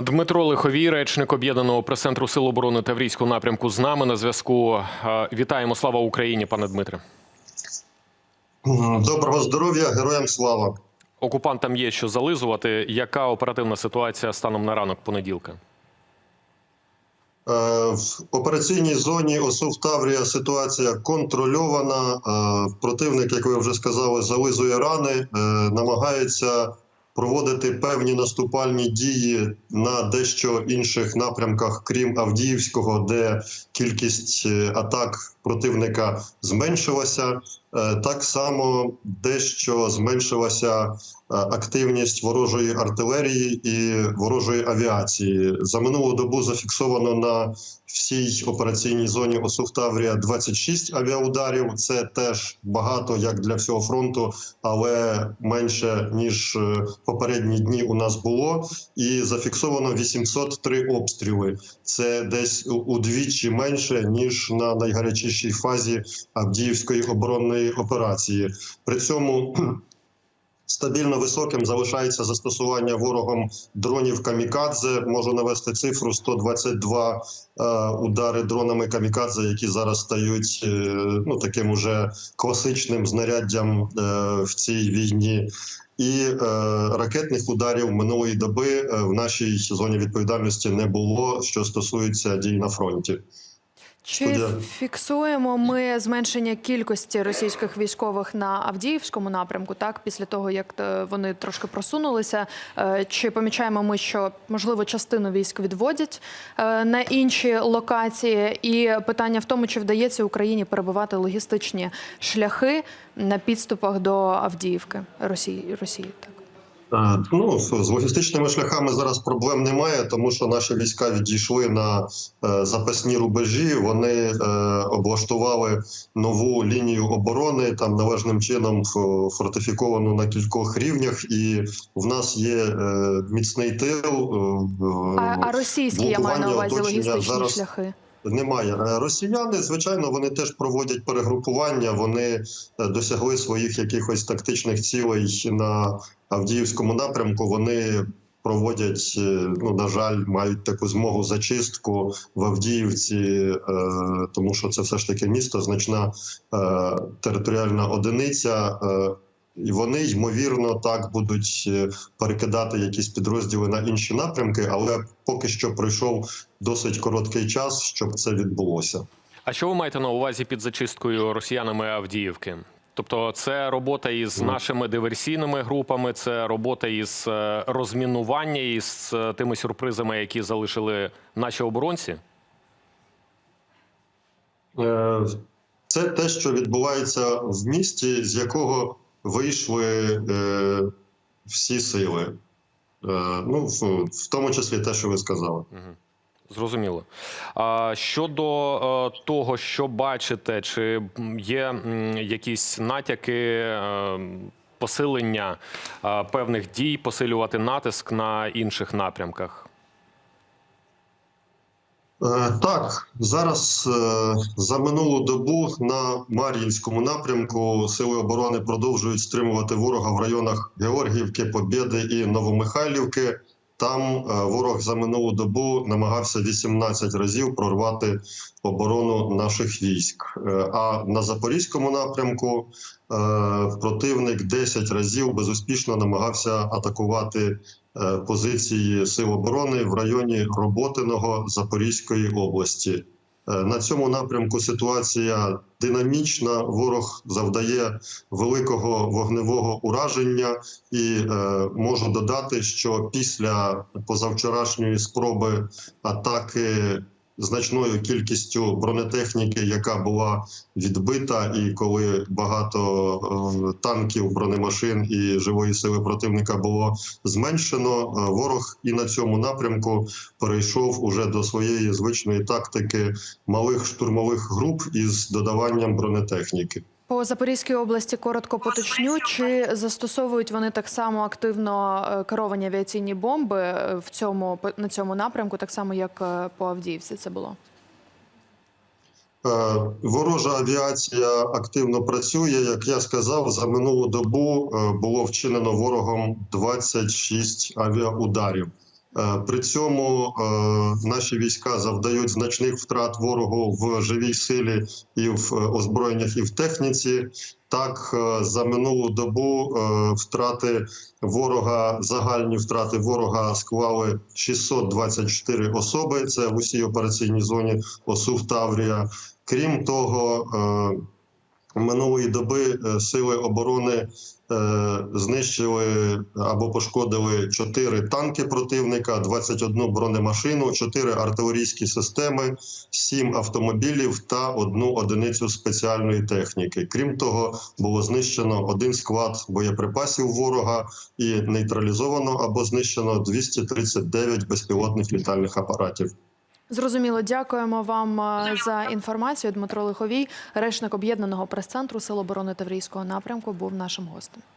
Дмитро Лиховій, речник об'єднаного прес-центру Сил оборони Таврійського напрямку, з нами на зв'язку. Вітаємо, слава Україні, пане Дмитре. Доброго здоров'я, героям слава. Окупантам є що зализувати. Яка оперативна ситуація станом на ранок понеділка? Е, В операційній зоні ОСУВ Таврія ситуація контрольована. Е, Противник, як ви вже сказали, зализує рани, е, намагається проводити певні наступальні дії на дещо інших напрямках, крім Авдіївського, де кількість е, атак противника зменшилася. Е, Так само дещо зменшилася активність ворожої артилерії і ворожої авіації. За минулу добу зафіксовано на всій операційній зоні ОСУВ Таврія 26 авіаударів. Це теж багато як для всього фронту, але менше ніж е, попередні дні у нас було. І зафіксовано 803 обстріли. Це десь удвічі менше ніж на найгарячішій фазі Авдіївської оборонної операції. При цьому Стабільно високим залишається застосування ворогом дронів камікадзе. Можу навести цифру 122 е, удари дронами камікадзе, які зараз стають е, ну таким уже класичним знаряддям е, в цій війні. І е, ракетних ударів минулої доби в нашій зоні відповідальності не було, що стосується дій на фронті. Чи фіксуємо ми зменшення кількості російських військових на Авдіївському напрямку, так після того як е, вони трошки просунулися? Е, Чи помічаємо ми, що можливо частину військ відводять е, на інші локації? І питання в тому, чи вдається Україні перебувати логістичні шляхи на підступах до Авдіївки Росії Росії? Так. Ну з логістичними шляхами зараз проблем немає, тому що наші війська відійшли на е, запасні рубежі. Вони е, облаштували нову лінію оборони там належним чином фортифіковану на кількох рівнях, і в нас є е, міцний тил. е, А, а російські я маю на увазі логістичні зараз шляхи. Немає. Е, Росіяни, звичайно, вони теж проводять перегрупування. Вони е, досягли своїх якихось тактичних цілей на Авдіївському напрямку. Вони проводять, е, ну на жаль, мають таку змогу зачистку в Авдіївці, тому що це все ж таки місто, значна територіальна одиниця. І вони ймовірно так будуть е, перекидати якісь підрозділи на інші напрямки, але поки що пройшов досить короткий час, щоб це відбулося. А що ви маєте на увазі під зачисткою росіянами Авдіївки? Тобто, це робота із Ну. нашими диверсійними групами, це робота із е, розмінування із е, тими сюрпризами, які залишили наші оборонці. Це те, що відбувається в місті, з якого вийшли е, всі сили. Е, Ну, в, в тому числі те, що ви сказали. Зрозуміло. А щодо е, того, що бачите, чи є якісь натяки е, посилення е, певних дій, посилювати натиск на інших напрямках? Е, Так, зараз е, за минулу добу на Мар'їнському напрямку сили оборони продовжують стримувати ворога в районах Георгіївки, Побєди і Новомихайлівки. Там е, ворог за минулу добу намагався 18 разів прорвати оборону наших військ. А на Запорізькому напрямку противник 10 разів безуспішно намагався атакувати позиції сил оборони в районі Роботиного Запорізької області. Е, На цьому напрямку ситуація динамічна. Ворог завдає великого вогневого ураження, і е, можу додати, що після позавчорашньої спроби атаки значною кількістю бронетехніки, яка була відбита, і коли багато е, танків, бронемашин і живої сили противника було зменшено, е, ворог і на цьому напрямку перейшов уже до своєї звичної тактики малих штурмових груп із додаванням бронетехніки. По Запорізькій області коротко поточню, чи застосовують вони так само активно е, керовані авіаційні бомби е, в цьому на цьому напрямку, так само як е, по Авдіївці це було? Ворожа авіація активно працює. Як я сказав, за минулу добу було вчинено ворогом 26 авіаударів. Е, При цьому е, наші війська завдають значних втрат ворогу в живій силі і в е, озброєннях, і в техніці. Так, за минулу добу втрати ворога, загальні втрати ворога склали 624 особи. Це в усій операційній зоні ОСУВ Таврія. Крім того, минулої доби е, сили оборони е, знищили або пошкодили 4 танки противника, 21 бронемашину, 4 артилерійські системи, 7 автомобілів та одну одиницю спеціальної техніки. Крім того, було знищено один склад боєприпасів ворога і нейтралізовано або знищено 239 безпілотних літальних апаратів. Зрозуміло, дякуємо вам е, за інформацію. Дмитро Лиховій, речник об'єднаного прес-центру Сил оборони Таврійського напрямку, був нашим гостем.